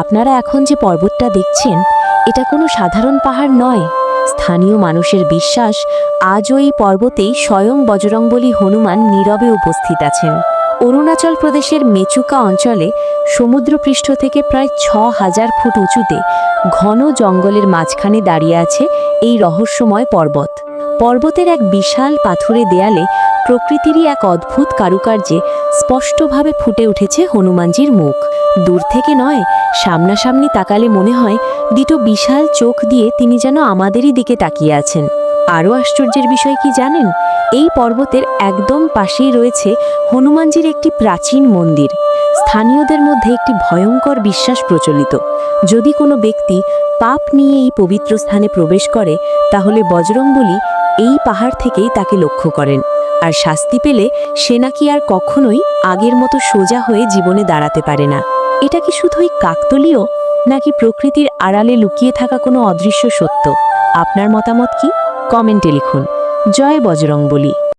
আপনারা এখন যে পর্বতটা দেখছেন, এটা কোনো সাধারণ পাহাড় নয়। স্থানীয় মানুষের বিশ্বাস আজও এই পর্বতেই স্বয়ং বজরংবলী হনুমান নীরবে উপস্থিত আছেন। অরুণাচল প্রদেশের মেচুকা অঞ্চলে সমুদ্রপৃষ্ঠ থেকে প্রায় ছ হাজার ফুট উঁচুতে ঘন জঙ্গলের মাঝখানে দাঁড়িয়ে আছে এই রহস্যময় পর্বত। পর্বতের এক বিশাল পাথুরে দেয়ালে প্রকৃতিরই এক অদ্ভুত কারুকার্যে স্পষ্টভাবে ফুটে উঠেছে হনুমানজির মুখ। দূর থেকে নয় সামনাসামনি তাকালে মনে হয় দুটো বিশাল চোখ দিয়ে তিনি যেন আমাদেরই দিকে তাকিয়ে আছেন। আরও আশ্চর্যের বিষয় কি জানেন? এই পর্বতের একদম পাশেই রয়েছে হনুমানজির একটি প্রাচীন মন্দির। স্থানীয়দের মধ্যে একটি ভয়ঙ্কর বিশ্বাস প্রচলিত। যদি কোনো ব্যক্তি পাপ নিয়ে এই পবিত্র স্থানে প্রবেশ করে, তাহলে বজরংবলী এই পাহাড় থেকেই তাকে লক্ষ্য করেন। আর শাস্তি পেলে সে নাকি আর কখনোই আগের মতো সোজা হয়ে জীবনে দাঁড়াতে পারে না। এটা কি শুধুই কাকতলীয়, নাকি প্রকৃতির আড়ালে লুকিয়ে থাকা কোনো অদৃশ্য সত্য? আপনার মতামত কি? কমেন্টে লিখুন। জয় বজরং বলি।